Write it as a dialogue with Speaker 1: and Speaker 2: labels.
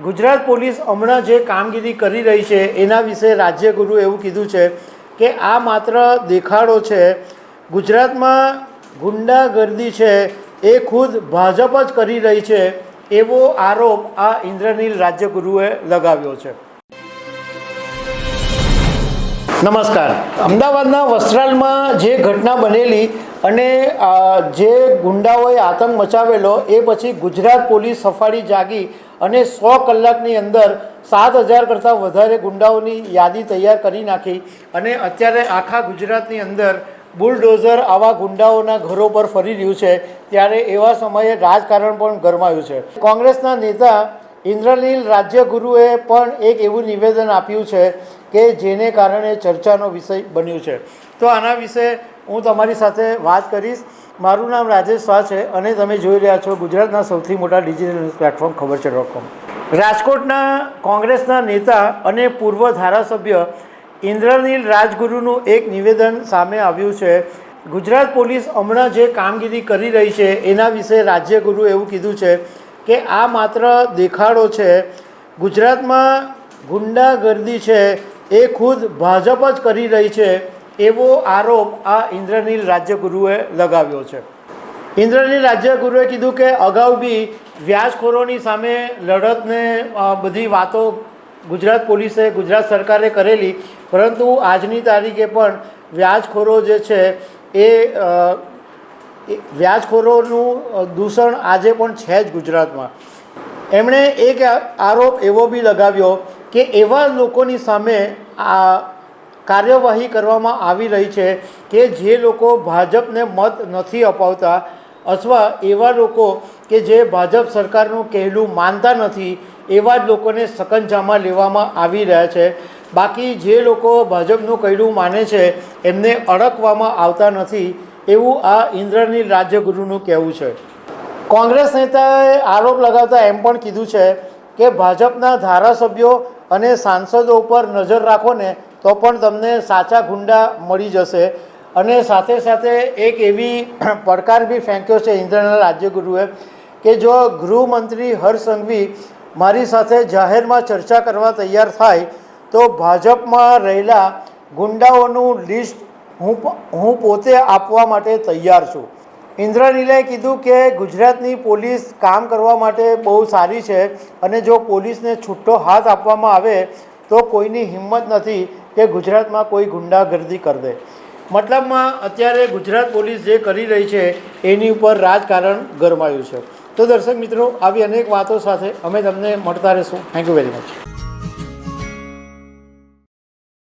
Speaker 1: Gujarat police હમણાં જે કામગીરી કરી રહી છે, એના વિશે રાજ્યગુરુ એવું કીધું છે કે આ માત્ર દેખાડો છે. ગુજરાતમાં ગુંડાગર્દી છે, એ ખુદ ભાજપ જ કરી રહી છે એવો આરોપ આ ઇન્દ્રનીલ રાજ્યગુરુએ લગાવ્યો છે. નમસ્કાર. અમદાવાદના વસ્ત્રાલમાં જે ઘટના બનેલી અને જે ગુંડાઓએ આતંક મચાવેલો, એ પછી ગુજરાત પોલીસ સફાળી જાગી અને સો કલાકની અંદર સાત હજાર કરતાં વધારે ગુંડાઓની યાદી તૈયાર કરી નાખી અને અત્યારે આખા ગુજરાતની અંદર બુલડોઝર આવા ગુંડાઓના ઘરો પર ફરી રહ્યું છે. ત્યારે એવા સમયે રાજકારણ પણ ગરમાયું છે. કોંગ્રેસના નેતા ઇન્દ્રનીલ રાજ્યગુરુએ પણ એક એવું નિવેદન આપ્યું છે કે જેને કારણે ચર્ચાનો વિષય બન્યું છે. તો આના વિશે હું તમારી સાથે વાત કરીશ. મારું નામ રાજેશ શાહ છે અને તમે જોઈ રહ્યા છો ગુજરાતના સૌથી મોટા ડિજિટલ ન્યૂઝ પ્લેટફોર્મ ખબર છે ડોટ કોમ. રાજકોટના કોંગ્રેસના નેતા અને પૂર્વ ધારાસભ્ય ઇન્દ્રનીલ રાજગુરુનું એક નિવેદન સામે આવ્યું છે. ગુજરાત પોલીસ હમણાં જે કામગીરી કરી રહી છે એના વિશે રાજ્યગુરુ એવું કીધું છે કે આ માત્ર દેખાડો છે. ગુજરાતમાં ગુંડાગર્દી છે. એ ખુદ ભાજપ જ કરી રહી છે. એવો આરોપ આ ઇન્દ્રનીલ રાજ્યગુરુએ લગાવ્યો છે. ઇન્દ્રનીલ રાજ્યગુરુએ કીધું કે અગાઉ બી વ્યાજખોરોની સામે લડતને બધી વાતો ગુજરાત પોલીસે, ગુજરાત સરકારે કરેલી. પરંતુ આજની તારીખે પણ વ્યાજખોરો જે છે એ એ વ્યાજખોરોનું દૂષણ આજે પણ છે જ ગુજરાતમાં. એમણે એક આરોપ એવો બી લગાવ્યો કે એવા લોકોની સામે આ કાર્યવાહી કરવામાં આવી રહી છે કે જે લોકો ભાજપને મત નથી અપાવતા અથવા એવા લોકો કે જે ભાજપ સરકારનું કહેલું માનતા નથી, એવા જ લોકોને સકંજામાં લેવામાં આવી રહ્યા છે. બાકી જે લોકો ભાજપનું કહેલું માને છે, એમને અડકવામાં આવતા નથી. એવું આ ઇન્દ્રનીલ રાજ્યગુરુનું કહેવું છે. કોંગ્રેસ નેતાએ આરોપ લગાવતા એમ પણ કીધું છે કે ભાજપના ધારાસભ્યો અને સાંસદો ઉપર નજર રાખો ને તો પણ તમને સાચા ગુંડા મળી જશે. અને સાથે સાથે એક એવી પડકાર બી ફેંક્યો છે ઇન્દ્રના રાજ્યગુરુએ કે જો ગૃહમંત્રી હર્ષ સંઘવી મારી સાથે જાહેરમાં ચર્ચા કરવા તૈયાર થાય તો ભાજપમાં રહેલા ગુંડાઓનું લિસ્ટ હું હું પોતે આપવા માટે તૈયાર છું. ઇન્દ્રનીલે કીધું કે ગુજરાતની પોલીસ કામ કરવા માટે બહુ સારી છે અને જો પોલીસને છૂટો હાથ આપવામાં આવે તો કોઈની હિંમત નથી કે ગુજરાતમાં કોઈ ગુંડાગર્દી કરી દે. મતલબમાં અત્યારે ગુજરાત પોલીસ જે કરી રહી છે એની ઉપર રાજકારણ ગરમાયું છે. તો દર્શક મિત્રો, આવી અનેક વાતો સાથે અમે તમને મળતા રહીશું. Thank you very much